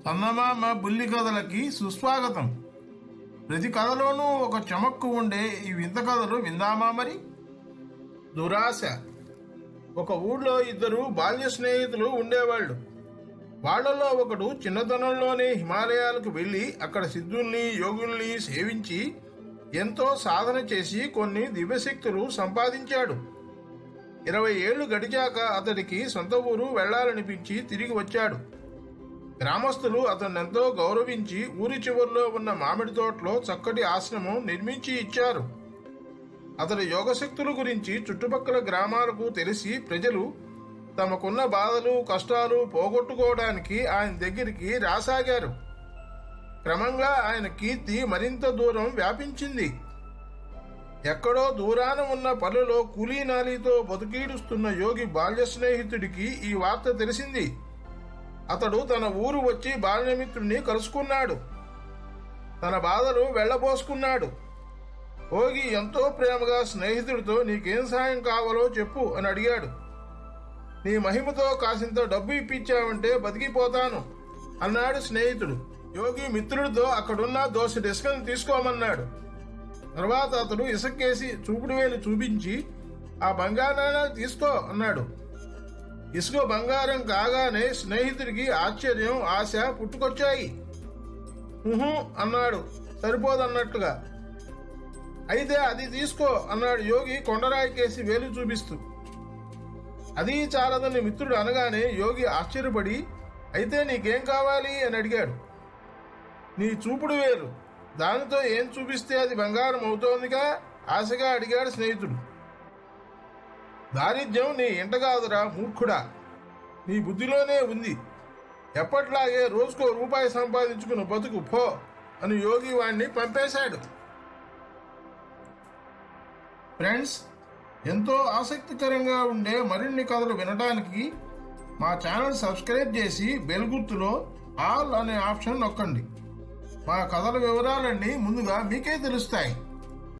చందమామ బుల్లి కథలకి సుస్వాగతం. ప్రతి కథలోనూ ఒక చమక్కు ఉండే ఈ వింత కథలు విందామా మరి? దురాశ. ఒక ఊళ్ళో ఇద్దరు బాల్య స్నేహితులు ఉండేవాళ్ళు. వాళ్ళలో ఒకడు చిన్నతనంలోనే హిమాలయాలకు వెళ్ళి అక్కడ సిద్ధుల్ని యోగుల్ని సేవించి ఎంతో సాధన చేసి కొన్ని దివ్యశక్తులు సంపాదించాడు. ఇరవై ఏళ్ళు గడిచాక అతడికి సొంత ఊరు వెళ్ళాలనిపించి తిరిగి వచ్చాడు. గ్రామస్తులు అతన్నెంతో గౌరవించి ఊరి చివరిలో ఉన్న మామిడి తోటలో చక్కటి ఆశ్రమం నిర్మించి ఇచ్చారు. అతడి యోగశక్తుల గురించి చుట్టుపక్కల గ్రామాలకు తెలిసి ప్రజలు తమకున్న బాధలు కష్టాలు పోగొట్టుకోవడానికి ఆయన దగ్గరికి రాసాగారు. క్రమంగా ఆయన కీర్తి మరింత దూరం వ్యాపించింది. ఎక్కడో దూరాన ఉన్న పల్లెలో కూలీనాలీతో బతుకీడుస్తున్న యోగి బాల్య స్నేహితుడికి ఈ వార్త తెలిసింది. అతడు తన ఊరు వచ్చి బాల్యమిత్రుణ్ణి కలుసుకున్నాడు. తన బాధలు వెళ్ళబోసుకున్నాడు. యోగి ఎంతో ప్రేమగా స్నేహితుడితో నీకేం సాయం కావాలో చెప్పు అని అడిగాడు. నీ మహిమతో కాసింత డబ్బు ఇప్పించావంటే బతికిపోతాను అన్నాడు స్నేహితుడు. యోగి మిత్రుడితో అక్కడున్న దోశ డిస్కని తీసుకోమన్నాడు. తర్వాత అతడు ఇసక్కేసి చూపుడు వేలు చూపించి ఆ బంగారాన్ని తీసుకో అన్నాడు. ఇసుక బంగారం కాగానే స్నేహితుడికి ఆశ్చర్యం ఆశ పుట్టుకొచ్చాయి. ఉహు అన్నాడు. సరిపోదన్నట్టుగా అయితే అది తీసుకో అన్నాడు యోగి కొండరాయికేసి వేలు చూపిస్తూ. అది చాలదని మిత్రుడు అనగానే యోగి ఆశ్చర్యపడి అయితే నీకేం కావాలి అని అడిగాడు. నీ చూపుడు వేరు దానితో ఏం చూపిస్తే అది బంగారం అవుతోందిగా? ఆశగా అడిగాడు స్నేహితుడు. దారిద్ర్యం నీ ఎంటగాదురా మూర్ఖుడా. నీ బుద్ధిలోనే ఉంది. ఎప్పట్లాగే రోజుకో రూపాయి సంపాదించుకుని బతుకు పో అని యోగి వాణ్ణి పంపేశాడు. ఫ్రెండ్స్ ఎంతో ఆసక్తికరంగా ఉండే మరిన్ని కథలు వినడానికి మా ఛానల్ సబ్స్క్రైబ్ చేసి బెల్ గుర్తులో ఆల్ అనే ఆప్షన్ నొక్కండి. మా కథల వివరాలన్నీ ముందుగా మీకే తెలుస్తాయి.